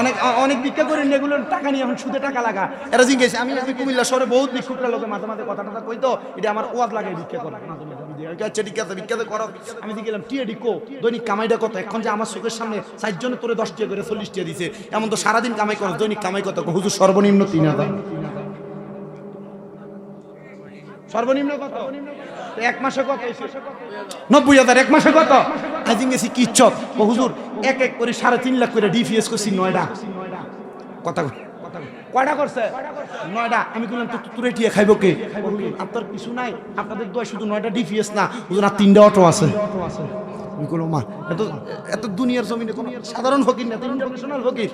অনেক অনেক ভিক্ষা করেন এগুলো টাকা নিয়ে এখন সুদে টাকা লাগা। এরা জিজ্ঞেস, আমি আমি কুমিল্লা শহরে বহুত ভিক্ষুকরা লোকে মাঝে মাঝে কথা টথা কইতো এটা আমার ওয়াজ লাগে ভিক্ষা করে আচ্ছা ঠিক আছে, ভিক্ষা করো। আমি গেলাম, টিয়ে ডিকো দৈনিক কামাইটা কত? এখন যে আমার চোখের সামনে চারজনে তোরে দশ টিয়া করে চল্লিশ টিয়া দিছে, এমন তো সারাদিন কামাই করো, দৈনিক কামাই কত হুজুর সর্বনিম্ন তিন হাজার। সর্বনিম্ন কত? এক মাসে কত? নব্বই হাজার। এক মাসে কত? আইদিন গেছি কিচ্ছত ও হুজুর এক এক করে সাড়ে তিন লাখ করে করছি কথা। কয়টা করছে? নয়টা আমি বললাম তো তুরে টিয়া খাইব কে? আপনার কিছু নাই। আপনাদের দোয়া শুধু নয়টা ডিপিএস না। হুজুর আর তিনটা অটো আছে। আমি বললাম মা এত এত দুনিয়ার জমিনে কোনো সাধারণ ফকির না। ইন্টারন্যাশনাল ফকির।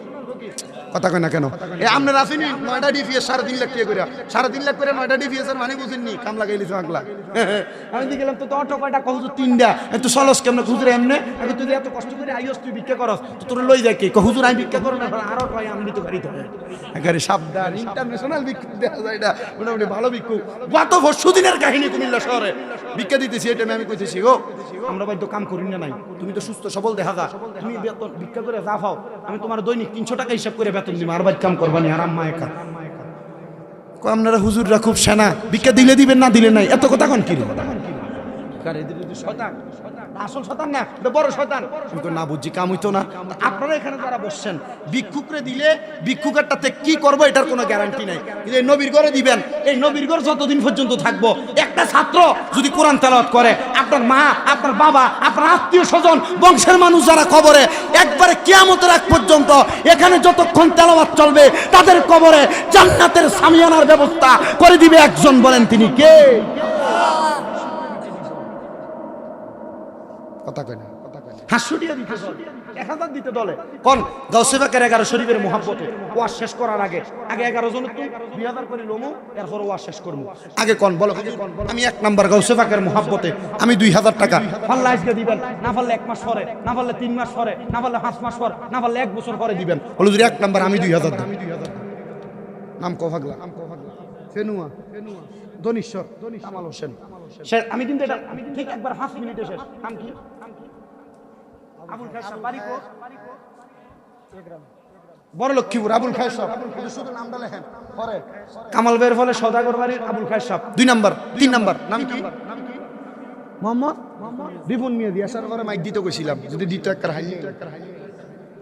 কথা কয় না কেন? এ আপনার আসেনি নয়টা ডিপিএস সাড়ে তিন লাখ টাকা করে সাড়ে তিন লাখ করে নয়টা ডিপিএস এর মানে বুঝেননি কাম লাগাই লিছে আগলা আমি দিয়ে গেলাম তো অটো কয়টা? কহুজু তিনটা। একটু সলস কেমন? হুজুর, এমনে? আমি তুই এত কষ্ট করে আইস, তুই ভিক্ষা করস, তো তোর লই যায় কি? হুজুর, আমি ভিক্ষা করো না আরও কয়, আমি তো গাড়ি ধরে একেবারে সাবধান ইন্টারন্যাশনাল ভিক্ষুক দেখা যায় এটা। মোটামুটি ভালো ভিক্ষুক গত পরশু দিনের কাহিনী কুমিল্লা শহরে। ভিক্ষা দিতেছি এটা আমি কইতেছি, গো, আমরা ভাই তো কাম করি না নাই তুমি তো সুস্থ, সবল দেখা যা। তুমি বেতন ভিক্ষা করে যা পাও, আমি তোমার দৈনিক তিনশো টাকা হিসাব করে বেতন দিব আর কাম করবানি আর আম্মা একা। আপনারা হুজুররা খুব সেনা ভিক্ষা দিলে দিবেন না দিলে নাই এত কথা কোন আসল শতান না বড় শয়তান। আমি না বুঝছি কাম হইতো না। আপনারা এখানে যারা বসছেন ভিক্ষুকরে দিলে ভিক্ষুকেরটাতে কি করব এটার কোনো গ্যারান্টি নাই। কিন্তু এই নবীর ঘরে দিবেন এই নবীর ঘর যতদিন পর্যন্ত থাকব একটা ছাত্র যদি কোরআন তেলাওয়াত করে আপনার মা, আপনার বাবা, আপনার আত্মীয় স্বজন, বংশের মানুষ যারা কবরে, একবারে কেয়ামতের রাখ পর্যন্ত এখানে যতক্ষণ তেলাবাদ চলবে, তাদের কবরে জান্নাতের সামিয়ানার ব্যবস্থা করে দিবে একজন বলেন তিনি কে? কথা কয় এক হাজার দিতে দলে। কোন শেষ আগে আগে দুই শেষ আগে বলো। আমি এক নাম্বার গাউসেবাকের মহাব্বতে, আমি দুই হাজার টাকা। পারলে আজকে দিবেন, না পারলে এক মাস পরে, না পারলে তিন মাস পরে, না পারলে পাঁচ মাস পর, না পারলে এক বছর পরে দিবেন। হলো যদি এক নাম্বার, আমি দুই হাজার নাম কভাগলা নাম কভাগলা আমি কিন্তু এটা ঠিক একবার পাঁচ মিনিটে শেষ। নাম কি? বাড়ি লক্ষ্মীপুর আবুল খায় সাহেব। শুধু নামটা লেখেন পরে। কামাল বের ফলে সদাগর বাড়ির আবুল খায় সাহ দুই নাম্বার তিন নাম্বার নাম কি? মোহাম্মদ? রিপন মিয়া দিয়ে আসার পরে মাইক দিতে গেছিলাম যদি দিত একটা হাই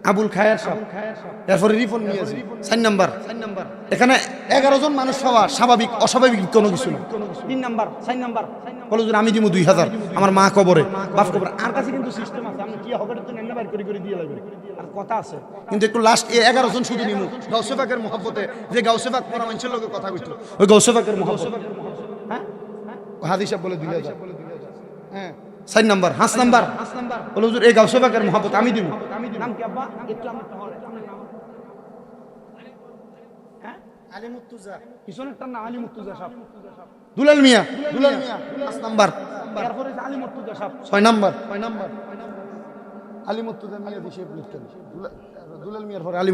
আবুল খায়ের সাহেব এরপরে রিপন জি। চার নাম্বার। এখানে এগারো জন মানুষ হওয়া স্বাভাবিক, অস্বাভাবিক কোনো কিছু না। তিন নাম্বার, চার নাম্বার। বলো আমি দিব দুই হাজার, আমার মা কবরে। বাপ কবরে আর কাছে কিন্তু সিস্টেম আছে। আমি কি হবে তো নেন করে করে দিয়ে লাগবে। আর কথা আছে। কিন্তু একটু লাস্ট এই এগারো জন শুধু নিমু। গাউসেবাকের মহব্বতে যে গাউসেবাক পড়া মানুষের লোকে কথা কইতো ওই গাউসেবাকের মহব্বত। হ্যাঁ? হাদিস সাহেব বলে দুই হাজার হ্যাঁ। চার নাম্বার, হাঁস নাম্বার। বলে হুজুর এই গাউসেবাকের মহব্বত আমি দিব। নাম কি আব্বা? মুর্তুজা দুলাল মিয়া। দুলাল মিয়া। পাঁচ নাম্বার। ছয় নাম্বার। ছয় নাম্বার। আলী মুর্তুজা মিয়া দিশে দুলাল মিয়ার পরে আলী